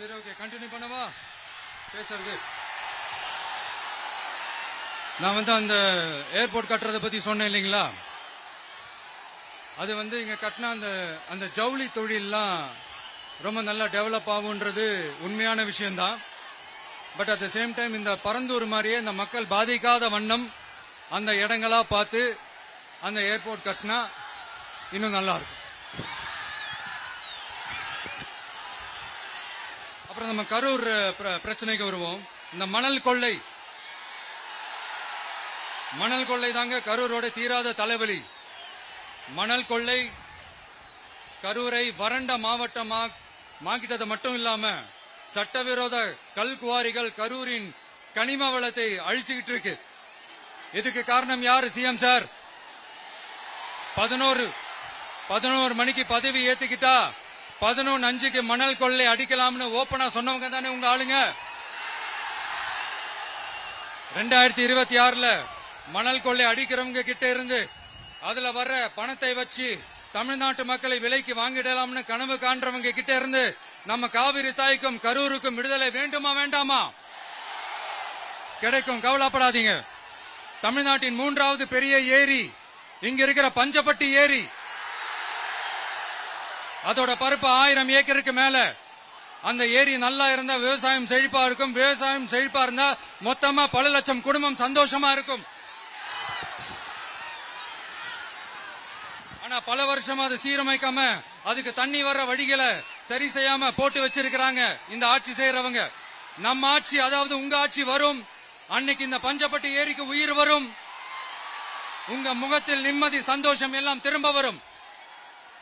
சரி okay continue பண்ணவா? பேசுறது. நான் வந்து அந்த ஏர்போர்ட் கட்டுறதை பத்தி சொன்னேன் இல்லைங்களா? அது வந்து இங்க கட்டின அந்த அந்த ஜவுளி தொழில்லாம் ரொம்ப நல்லா டெவலப் ஆகுன்றது உண்மையான விஷயம்தான். But at the same time இந்த பரந்தூர் மாதிரியே இந்த மக்கள் பாதிக்காத வண்ணம் அந்த இடங்களா பார்த்து அந்த ஏர்போர்ட் கட்டினா இன்னும் நல்லா அப்புறம் நம்ம கரூர் பிர- பிரச்சனைக்கு வருவோம். இந்த மணல் கொள்ளை. மணல் கொள்ளை தாங்க கரூரோட தீராத தலைவலி. மணல் கொள்ளை கரூரை வறண்ட மாவட்டமா மாக்கிட்டது மட்டும் இல்லாம சட்டவிரோத கல் குவாரிகள் கரூரின் கனிம வளத்தை அழிச்சுக்கிட்டு இருக்கு. இதுக்கு காரணம் யாரு சிஎம் சார்? பதினோரு பதினோரு மணிக்கு பதவி ஏத்துக்கிட்டா பதினொன்னு அஞ்சுக்கு மணல் கொள்ளை அடிக்கலாம்னு ஓப்பனா சொன்னவங்க தானே உங்க ஆளுங்க? ரெண்டாயிரத்தி இருபத்தி ஆறுல மணல் கொள்ளை அடிக்கிறவங்க கிட்ட இருந்து அதுல வர்ற பணத்தை வச்சு தமிழ்நாட்டு மக்களை விலைக்கு வாங்கிடலாம்னு கனவு காண்றவங்க கிட்ட இருந்து நம்ம காவிரி தாய்க்கும் கரூருக்கும் விடுதலை வேண்டுமா வேண்டாமா? கிடைக்கும் கவலைப்படாதீங்க. தமிழ்நாட்டின் மூன்றாவது பெரிய ஏரி இங்க இருக்கிற பஞ்சப்பட்டி ஏரி அதோட பருப்பு ஆயிரம் ஏக்கருக்கு மேல. அந்த ஏரி நல்லா இருந்தா விவசாயம் செழிப்பா இருக்கும். விவசாயம் செழிப்பா இருந்தா மொத்தமா பல லட்சம் குடும்பம் சந்தோஷமா இருக்கும். ஆனா பல வருஷமா அது சீரமைக்காம அதுக்கு தண்ணி வர்ற வழிகளை சரி செய்யாம போட்டு வச்சிருக்கிறாங்க இந்த ஆட்சி செய்யறவங்க நம்ம ஆட்சி அதாவது உங்க ஆட்சி வரும். அன்னைக்கு இந்த பஞ்சப்பட்டு ஏரிக்கு உயிர் வரும். உங்க முகத்தில் நிம்மதி சந்தோஷம் எல்லாம் திரும்ப வரும்.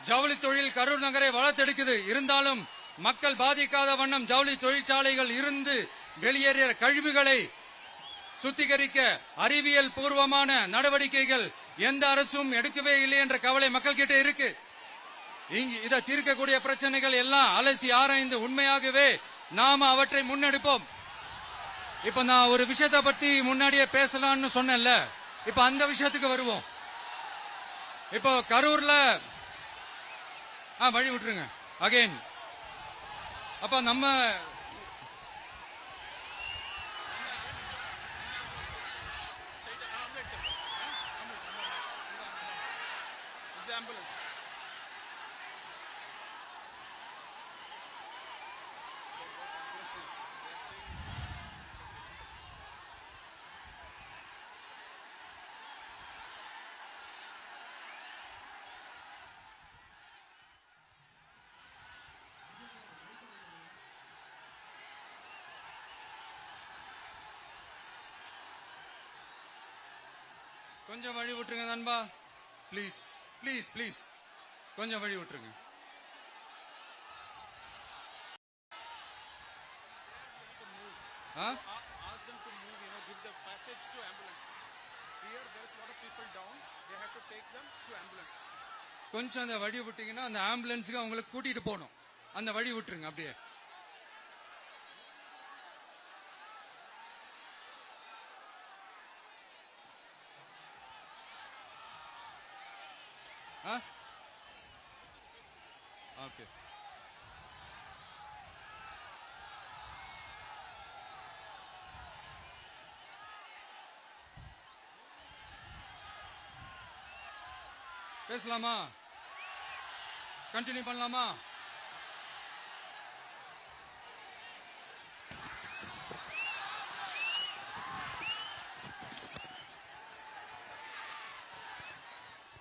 ஜவுளி தொழில் கரூர் நகரை வளர்த்தெடுக்குது. இருந்தாலும் மக்கள் பாதிக்காத வண்ணம் ஜவுளி தொழிற்சாலைகள் இருந்து வெளியேறிய கழிவுகளை சுத்திகரிக்க அறிவியல் பூர்வமான நடவடிக்கைகள் எந்த அரசும் எடுக்கவே இல்லை என்ற கவலை மக்கள் கிட்ட இருக்கு இதை தீர்க்கக்கூடிய பிரச்சனைகள் எல்லாம் அலசி ஆராய்ந்து உண்மையாகவே நாம அவற்றை முன்னெடுப்போம். இப்ப நான் ஒரு விஷயத்தை பத்தி முன்னாடியே பேசலாம்னு சொன்னேன்ல. இப்ப அந்த விஷயத்துக்கு வருவோம். இப்போ கரூர்ல ஆ வழி விட்டுருங்க. அகைன் அப்ப நம்ம கொஞ்சம் வழி விட்டுருங்க நண்பா ப்ளீஸ் ப்ளீஸ் ப்ளீஸ் கொஞ்சம் வழி விட்டுருங்க ஆ ask them to move, you know, give the passage to ambulance. Here, there is a lot of people down. They have to take them to ambulance. கொஞ்சம் அந்த வழி விட்டீங்கன்னா அந்த ஆம்புலன்ஸுக்கு அவங்களுக்கு கூட்டிட்டு போகணும் அந்த வழி விட்டுருங்க அப்படியே ஆ ஓகே பேசலாமா? கண்டினியூ பண்ணலாமா?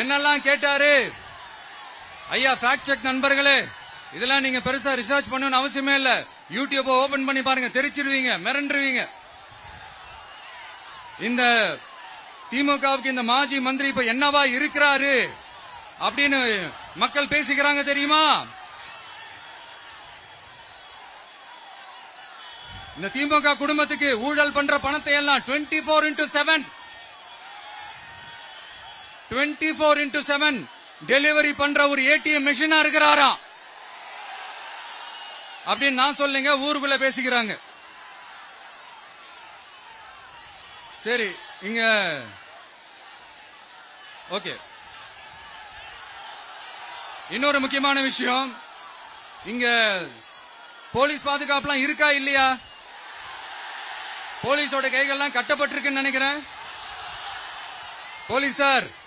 என்னெல்லாம் கேட்டாரு? ஐயா ஃபேக்ட் செக் நண்பர்களே இதெல்லாம் நீங்க பெருசா ரிசர்ச் பண்ணணும்னு அவசியமே இல்ல. யூடியூப் ஓபன் பண்ணி பாருங்க தெரிச்சிருவீங்க மிரண்டுருவீங்க. இந்த திமுகவுக்கு இந்த மாஜி மந்திரி இப்ப என்னவா இருக்கிறாரு அப்படின்னு மக்கள் பேசிக்கிறாங்க தெரியுமா? இந்த திமுக குடும்பத்துக்கு ஊழல் பண்ற பணத்தை எல்லாம் twenty four into seven twenty four into seven delivery பண்ற ஒரு ஏடிஎம் மிஷினா இருக்கிறாராம். அப்படின்னு நான் சொல்லுங்க ஊருக்குள்ள பேசிக்கிறாங்க. சரி இங்க ஓகே. இன்னொரு முக்கியமான விஷயம் இங்க போலீஸ் பாதுகாப்புலாம் இருக்கா இல்லையா? போலீஸோட கைகள்லாம் கட்டப்பட்டிருக்குன்னு நினைக்கிறேன். போலீஸ் சார்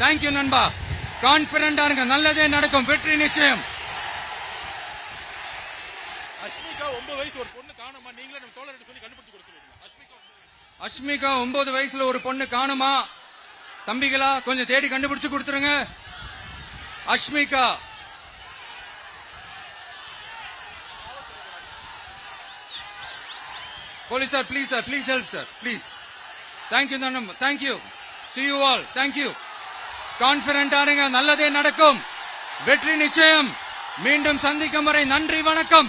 தேங்க்யூ நண்பா. கான்பிடண்டா இருங்க. நல்லதே நடக்கும். வெற்றி நிச்சயம். அஷ்மிகா ஒன்பது வயசு ஒரு பொண்ணு காணுமா? நீங்களே நம்ம தோழர்கிட்ட சொல்லி கண்டுபிடிச்சு சொல்லிடுங்க அஷ்மிகா அஷ்மிகா ஒன்பது வயசுல ஒரு பொண்ணு காணுமா? தம்பிகளா கொஞ்சம் தேடி கண்டுபிடிச்சு கொடுத்துருங்க. Ashmika. Police sir please sir please help sir please thank you thank you see you all thank you கான்பிடண்டா இருங்க நல்லதே நடக்கும். வெற்றி நிச்சயம். மீண்டும் சந்திக்கும் வரை நன்றி வணக்கம்.